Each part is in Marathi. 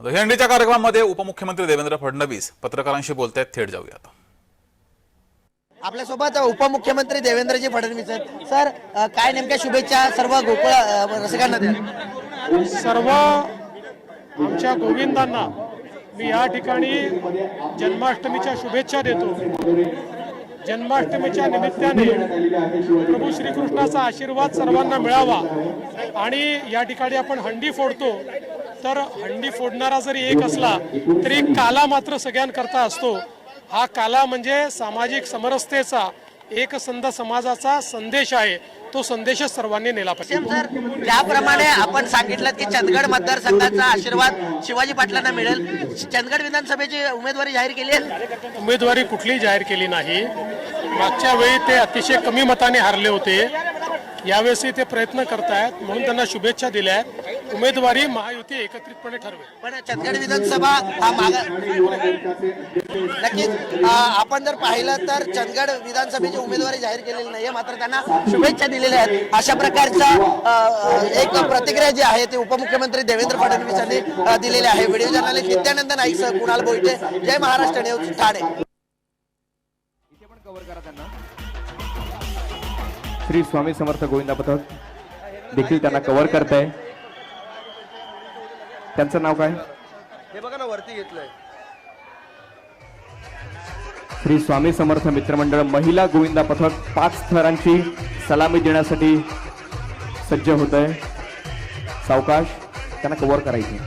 दहीहंडीच्या कार्यक्रमामध्ये उपमुख्यमंत्री देवेंद्र फडणवीस पत्रकारांशी बोलतायत. थेट जाऊयात आपल्यासोबत उपमुख्यमंत्री देवेंद्रजी फडणवीस आहेत. सर काय नेमक्या शुभेच्छा सर्व गोकुळ रसिकांना द्या. सर्व आमच्या गोविंदांना मी या ठिकाणी जन्माष्टमीच्या शुभेच्छा देतो. जन्माष्टमीच्या निमित्ताने प्रभू श्रीकृष्णाचा आशीर्वाद सर्वांना मिळावा आणि या ठिकाणी आपण हंडी फोडतो. तर हंडी फोडणारा जरी एक असला तरी काला मात्र सगळ्यांकरता असतो. हा काला म्हणजे सामाजिक समरसतेचा एकसंध समाजाचा संदेश आहे. तो संदेशच सर्वांनी नेला पाहिजे. सर ज्याप्रमाणे आपण सांगितलं की चंदगड मतदारसंघाचा आशीर्वाद शिवाजी पाटलांना मिळेल. चंदगड विधानसभेची उमेदवारी जाहीर केली आहे? उमेदवारी कुठलीही जाहीर केली नाही. मागच्या वेळी ते अतिशय कमी मताने हारले होते. यावेळेसही ते प्रयत्न करतायत म्हणून त्यांना शुभेच्छा दिल्या आहेत. उमेदवारी महायुती एकत्रितपणे ठरवेल. पण चंदगड विधानसभा हा माग नक्कीच आपण जर पाहिलं तर चंदगड विधानसभेची उमेदवारी जाहीर केलेली नाहीये मात्र त्यांना शुभेच्छा दिलेल्या आहेत. अशा प्रकारचा अ, अ, एक प्रतिक्रिया जी आहे ती उपमुख्यमंत्री देवेंद्र फडणवीस यांनी अ, दिलेली आहे. व्हिडिओ जर्नलिस्ट नित्यानंद नाईक सह कुणाल बोईटे. जय महाराष्ट्र न्यूज ठाणे. श्री स्वामी समर्थ गोविंदा पथक देखील त्यांना कव्हर करत आहे त्यांचं नाव काय? हे बघा ना वरती घेतलंय. श्री स्वामी समर्थ मित्रमंडळ महिला गोविंदा पथक पाच थरांची सलामी देण्यासाठी सज्ज होत आहे सावकाश त्यांना कव्हर करायची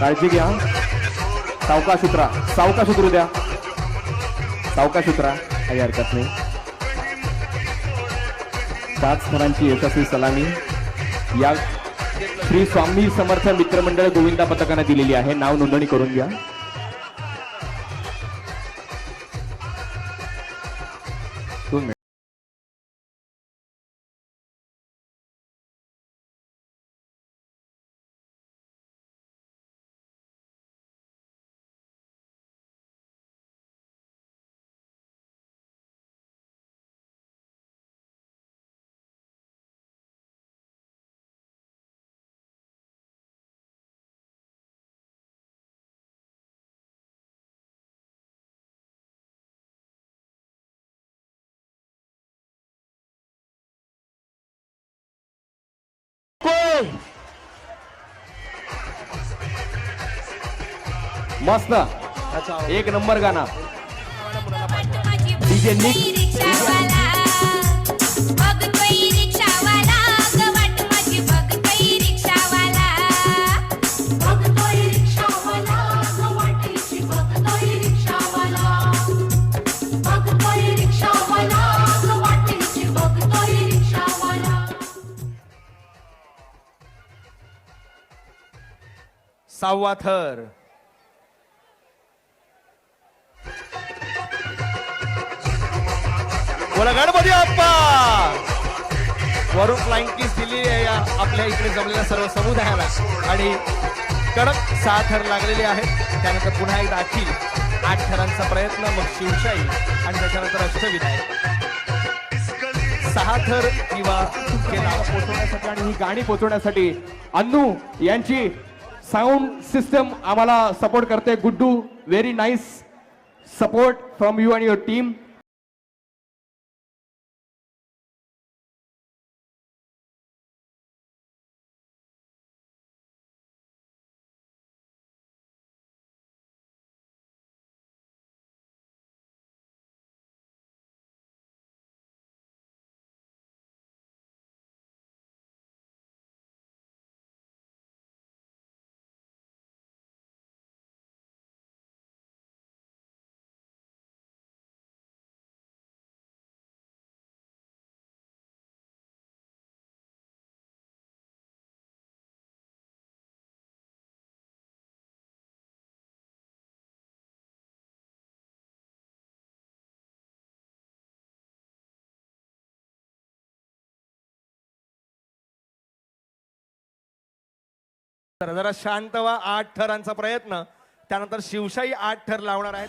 काळजी घ्या. सावकाश उतरा. सावकाश उतरू द्या. सावकाश उतरा. काही हरकत नाही. पाच स्मरांची यशस्वी सलामी. या श्री स्वामी समर्थ मित्रमंडळ गोविंदा पथकाने दिलेली आहे. नाव नोंदणी करून घ्या. मस्त. एक नंबर गाणं. DJ Nick. रिक्षावाला बोला गणपती बाप्पा! वरून फ्लाइंग किस दिली आहे या आपल्या इकडे जमलेल्या सर्व समुदायाला. आणि कडक सहा थर लागलेले आहेत. त्यानंतर पुन्हा एकदा अखिल आठ थरांचा प्रयत्न मग शिवशाही आणि त्याच्यानंतर अष्टविनायक. सहा थर किंवा पोचवण्यासाठी आणि ही गाणी पोचवण्यासाठी अन्नू यांची साऊंड सिस्टम आम्हाला सपोर्ट करते. Guddu very nice support from you and your team तर जरा शांत व्हा आठ ठरांचा प्रयत्न. त्यानंतर शिवशाही आठ ठर लावणार आहेत.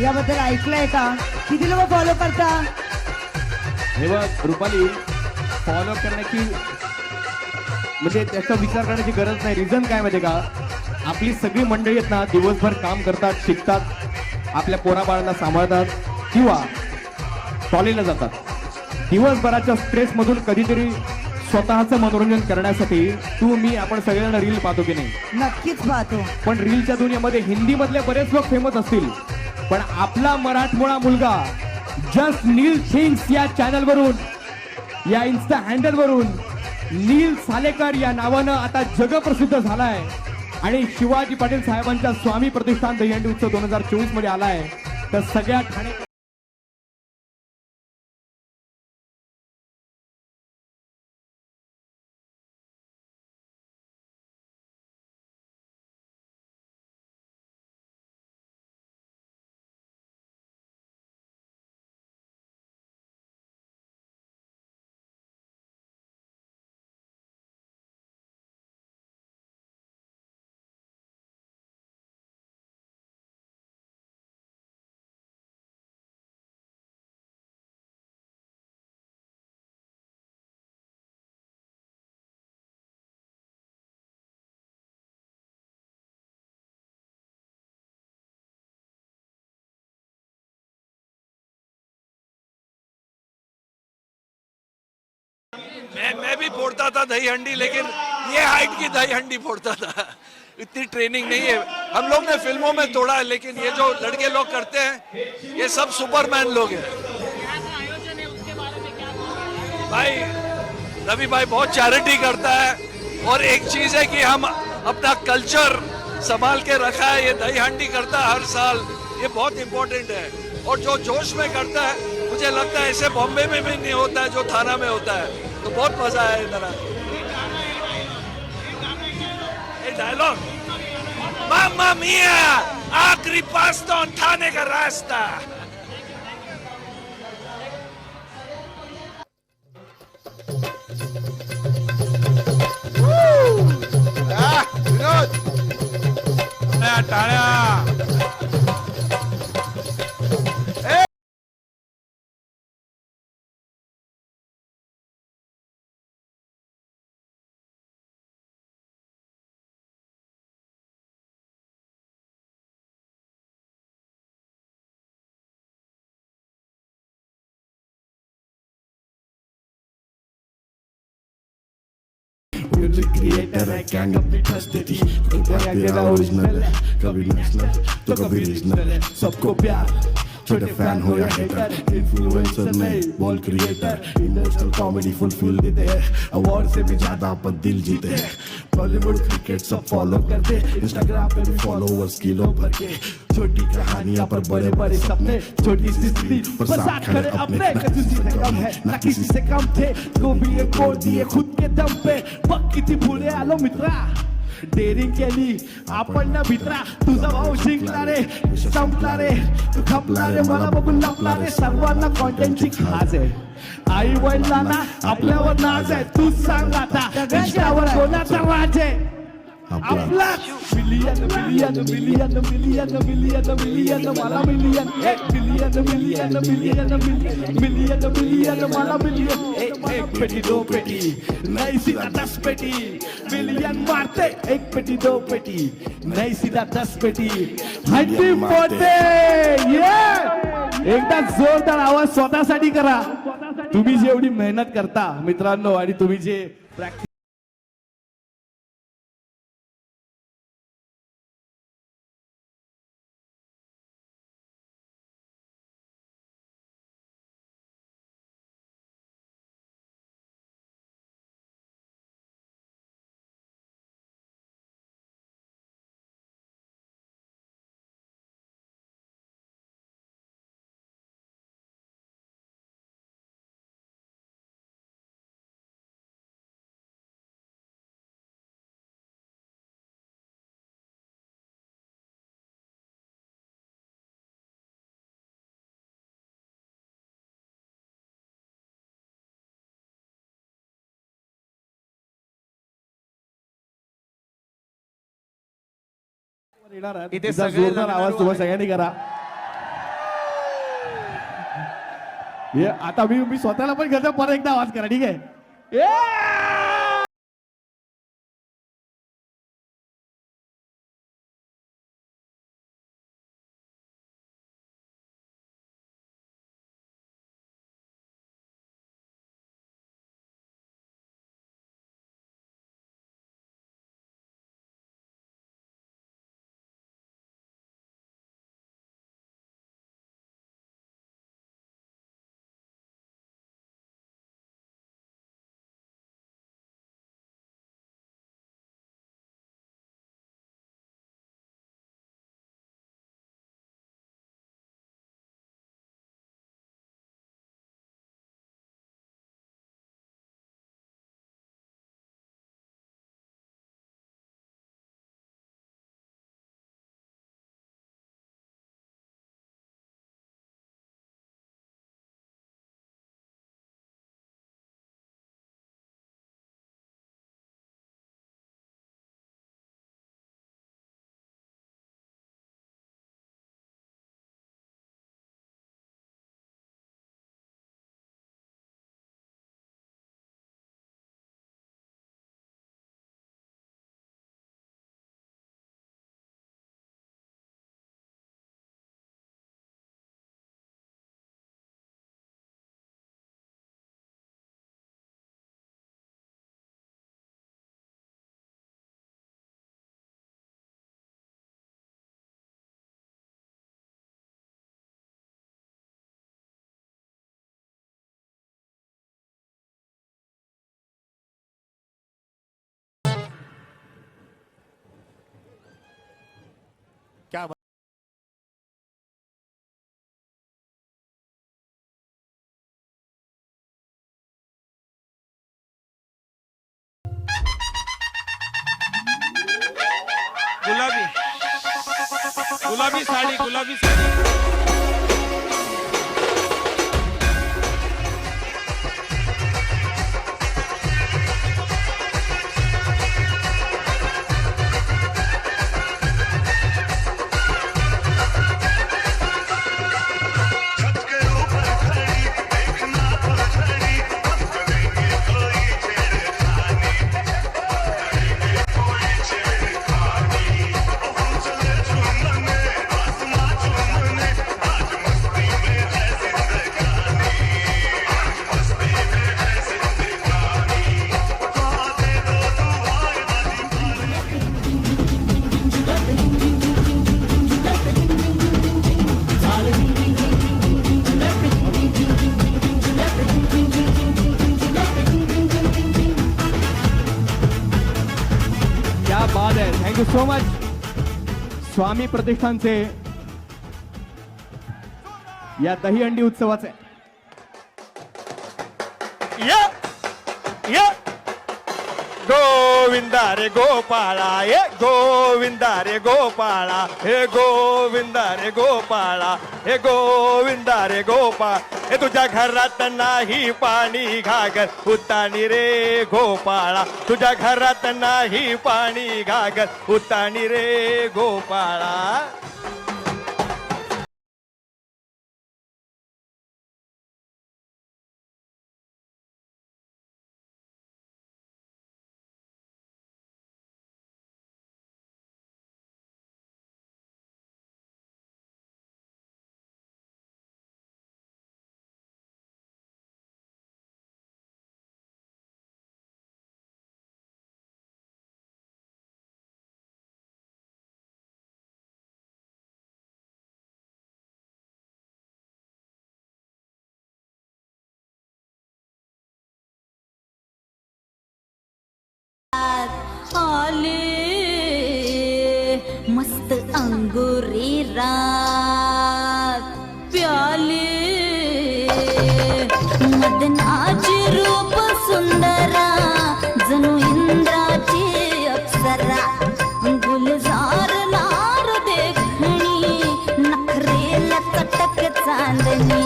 याबद्दल ऐकलंय का? किती लोक फॉलो करता? हे बघ रुपाली फॉलो करण्याची म्हणजे त्याचा विचार करण्याची गरज नाही. रिझन काय माहिती का? आपली सगळी मंडळी आहेत ना दिवसभर काम करतात शिकतात आपल्या पोराबाळांना सांभाळतात किंवा कॉलेजला जातात. दिवसभराच्या स्ट्रेसमधून कधीतरी स्वतःचं मनोरंजन करण्यासाठी तू मी आपण सगळ्यांना रील पाहतो की नाही? नक्कीच पाहतो. पण रीलच्या दुनियेमध्ये हिंदी मधले बरेच लोक फेमस असतील. पण आपला मराठमोळा मुलगा जस्ट नील थिंग्स या चॅनल वरून या इन्स्टा हँडल वरून नील सालेकर या नावानं आता जगप्रसिद्ध झालाय. आणि शिवाजी पाटील साहेबांच्या स्वामी प्रतिष्ठान दहीहंडी उत्सव दोन हजार चोवीसमध्ये आलाय. तर सगळ्या ठाणे मैं मैं भी फोड़ता था दही हंडी, लेकिन ये हाइट की दही हंडी फोड़ता था। इतनी ट्रेनिंग नहीं है। हम लोग ने फ़िल्मों में तोड़ा है लेकिन ये जो लड़के लोग करते हैं, ये सब सुपरमैन लोग हैं। भाई, रवि भाई बहुत चैरिटी करता है, और एक चीज़ है कि हम अपना कल्चर संभाल के रखा है, ये दही हंडी करता है हर साल। ये बहुत इंपॉर्टेंट है। और जो जोश में करता है, मुझे लगता है ऐसे बॉम्बे में भी नहीं होता है, जो थाना में होता है। तो बहुत मजा आया इधर ये डायलॉग मामा मिया आखिरी पास्तों थाने का रास्ता। टाळ्या। क्रिएटर है गैंग अपनी ट्रस्टेड ही कोई बात तेरा ओरिजिनल है कभी नेशनल तो कभी रीजनल है सबको प्यार छोटे फ़ैन हो या हेटर इन्फ्लुएंसर नहीं बॉल क्रिएटर इमोशनल कॉमेडी फुलफिल देते हैं अवार्ड से भी ज़्यादा अपन दिल जीते हैं। बॉलीवुड क्रिकेट सब फॉलो करते इंस्टाग्राम पे भी फॉलोवर्स किलो भर के। छोटी कहानियाँ पर बड़े बड़े सपने। छोटी सी स्त्री पर साथ खड़े अपने। किसी से कम है ना किसी से कम थे। तो भी ये कोड दिए खुद के दम पे। बघ किती पुढे आलो मित्रा। डेअरिंग केली. आपण ना मित्रा तुझा भाऊ जिंकला रे. संपला रे. तू खपला रे. मला बघून लपला रे. सर्वांना कॉन्टेंटची खास आहे. आई वडिलांना आपल्यावर नाच आहे. तूच सांग आता. कोणाचा राज आहे? Million million million million million million मला मिलियन एक million million million million million million मला मिलियन एक पेटी दो पेटी नाही सीधा दस पेटी मिलियन मारते एक पेटी दो पेटी नाही सीधा दस पेटी हंडी फोडते ये एकदा जोरदार आवाज स्वतःसाठी करा. तुम्ही जी एवढी मेहनत करता मित्रांनो आणि तुम्ही जे प्रॅक्टिस येणार आहे. इथे एकदा सगळे जोरदार आवाज तुम्हाला. सगळ्यांनी करा हे आता मी मी स्वतःला पण करतो परत एकदा आवाज करा ठीक आहे ए! गुलाबी. गुलाबी साडी गुलाबी साडी. स्वामी प्रतिष्ठानचे या दहीहंडी उत्सवाचे. या. गोविंदा रे गोपाळा ये गोविंदा रे गोपाळा हे गोविंदा रे गोपाळा हे गोविंदा रे गोपाळ. हे तुझ्या घरात नाही पाणी घागर उतानी रे गोपाळा. तुझ्या घरात नाही पाणी घागर उतानी रे गोपाळा. आले मस्त अंगुरी रात प्याले। मदनाची रूप सुंदरा जणू इंद्राची अप्सरा। गुलजार लार देखणी नखरेला कटक चांदणी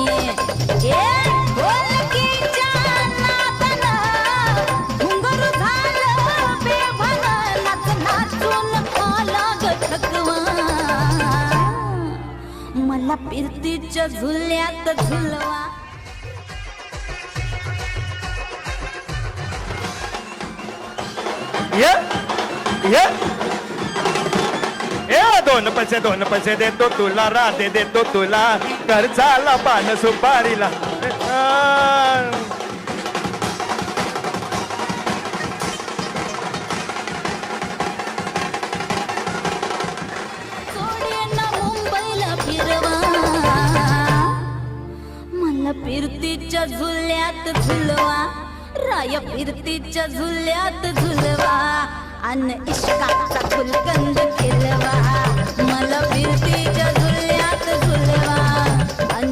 मला झुल्यात झुलवा. ये ये. ए दोन पैसे दोन पैसे देतो तुला राधे देतो तुला. खर्चाला पान सुपारीला. फिरतीच्या झुल्यात झुलवा. राय फिरतीच्या झुल्यात झुलवा. अन इश्काचा फुलकंद खेलवा मला फिरतीच्या झुल्यात झुलवा. अन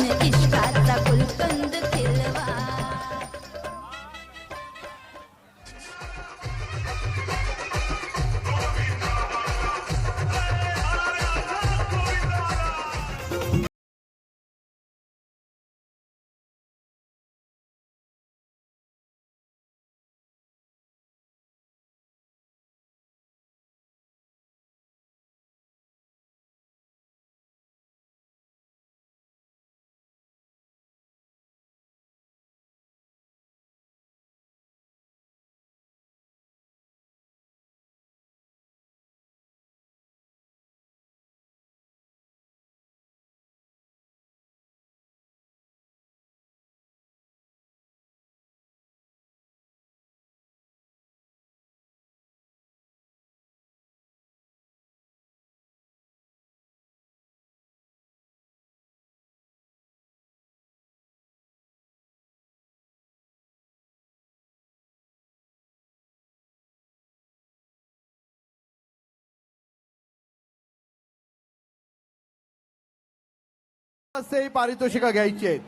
ही पारितोषिकं घ्यायची आहेत.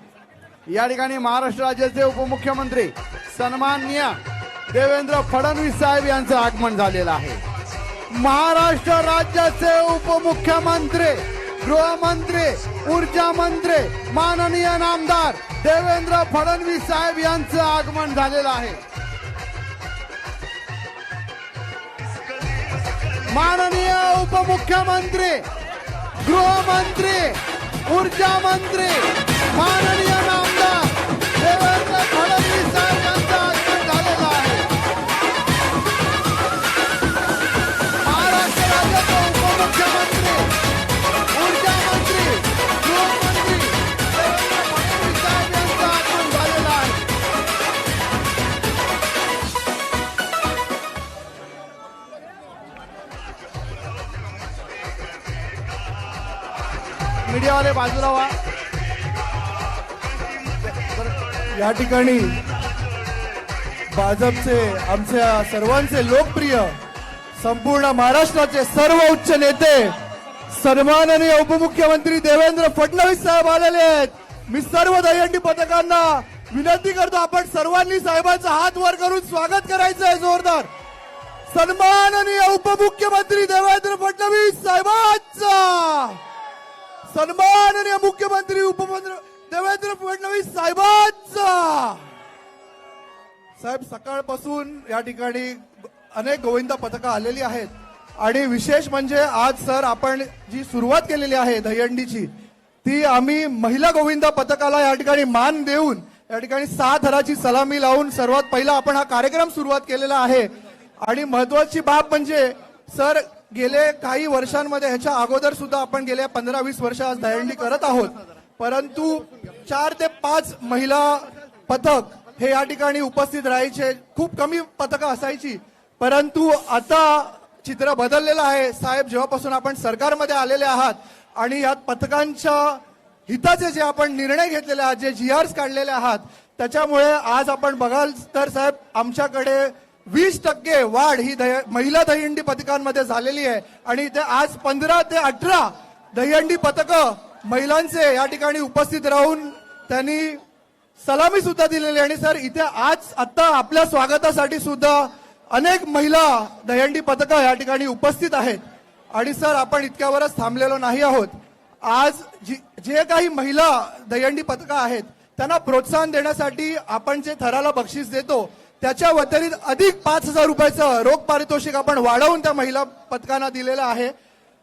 या ठिकाणी महाराष्ट्र राज्याचे उपमुख्यमंत्री सन्माननीय देवेंद्र फडणवीस साहेब यांचं आगमन झालेलं आहे. महाराष्ट्र राज्याचे उपमुख्यमंत्री गृहमंत्री ऊर्जा मंत्री माननीय नामदार देवेंद्र फडणवीस साहेब यांचं आगमन झालेलं आहे. माननीय उपमुख्यमंत्री गृहमंत्री ऊर्जा मंत्री माननीय या ठिकाणी भाजपचे आमच्या सर्वांचे लोकप्रिय संपूर्ण महाराष्ट्राचे सर्व उच्च नेते सन्माननीय उपमुख्यमंत्री देवेंद्र फडणवीस साहेब आलेले आहेत. मी सर्व दहीहंडी पथकांना विनंती करतो आपण सर्वांनी साहेबांचा हात वर करून स्वागत करायचं आहे जोरदार. सन्माननीय उपमुख्यमंत्री देवेंद्र फडणवीस साहेबांचा! सन्माननीय मुख्यमंत्री उपमंत्री देवेंद्र फडणवीस साहेबांचा! साहेब सकाळपासून या ठिकाणी अनेक गोविंदा पथकं आलेली आहेत. आणि विशेष म्हणजे आज सर आपण जी सुरुवात केलेली आहे दहीहंडीची ती आम्ही महिला गोविंदा पथकाला या ठिकाणी मान देऊन या ठिकाणी सहा थराची सलामी लावून सर्वात पहिला आपण हा कार्यक्रम सुरुवात केलेला आहे. आणि महत्वाची बाब म्हणजे सर गेले काही वर्षांमध्ये ह्याच्या अगोदर सुद्धा आपण गेल्या पंधरा वीस वर्ष आज दहीहंडी करत आहोत. परंतु चार ते पाच महिला पथक हे या ठिकाणी उपस्थित राहायचे. खूप कमी पथकं असायची. परंतु आता चित्र बदललेलं आहे. साहेब जेव्हापासून आपण सरकारमध्ये आलेले आहात आणि यात पथकांच्या हिताचे जे आपण निर्णय घेतलेले आहात जे जी आर्स काढलेले आहात त्याच्यामुळे आज आपण बघाल तर साहेब आमच्याकडे वीस टक्के वाढ ही दह- महिला दहीहंडी पथकांमध्ये झालेली आहे. आणि ते आज पंधरा ते अठरा दहीहंडी पथकं महिलांचे या ठिकाणी उपस्थित राहून त्यांनी सलामी सुद्धा दिलेली आणि सर इथे आज आता आपल्या स्वागतासाठी सुद्धा अनेक महिला दहीहंडी पथकं या ठिकाणी उपस्थित आहेत. आणि सर आपण इतक्यावरच थांबलेलो नाही आहोत. आज जी- जे काही महिला दहीहंडी पथकं आहेत त्यांना प्रोत्साहन देण्यासाठी आपण जे थराला बक्षीस देतो त्याच्या व्यतिरिक्त अधिक पाच हजार रुपयाचं रोख पारितोषिक आपण वाढवून त्या महिला पथकांना दिलेलं आहे.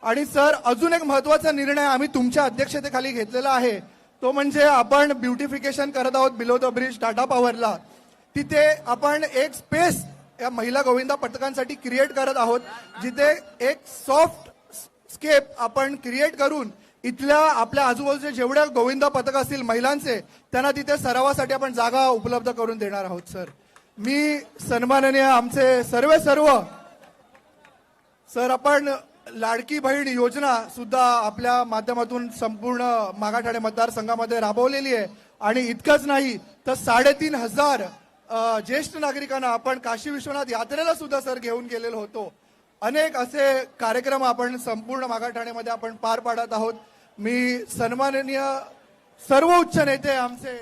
आणि सर अजून एक महत्त्वाचा निर्णय आम्ही तुमच्या अध्यक्षतेखाली घेतलेला आहे. तो म्हणजे आपण ब्युटिफिकेशन करत आहोत बिलो द ब्रिज टाटा पॉवरला. तिथे आपण एक स्पेस या महिला गोविंदा पथकांसाठी क्रिएट करत आहोत जिथे एक सॉफ्ट स्केप आपण क्रिएट करून इथल्या आपल्या आजूबाजूचे जेवढ्या गोविंदा पथक असतील महिलांचे त्यांना तिथे सरावासाठी आपण जागा उपलब्ध करून देणार आहोत सर. मी सन्माननीय आमचे सर्व सर्व सर आपण लाडकी बहीण योजना सुद्धा आपल्या माध्यमातून संपूर्ण मागाठाणे मतदारसंघामध्ये राबवलेली आहे. आणि इतकंच नाही तर साडेतीन हजार ज्येष्ठ नागरिकांना आपण काशी विश्वनाथ यात्रेला सुद्धा सर घेऊन गेलेलो होतो. अनेक असे कार्यक्रम आपण संपूर्ण मागाठाण्यामध्ये आपण पार पाडत आहोत. मी सन्माननीय सर्व उच्च नेते आमचे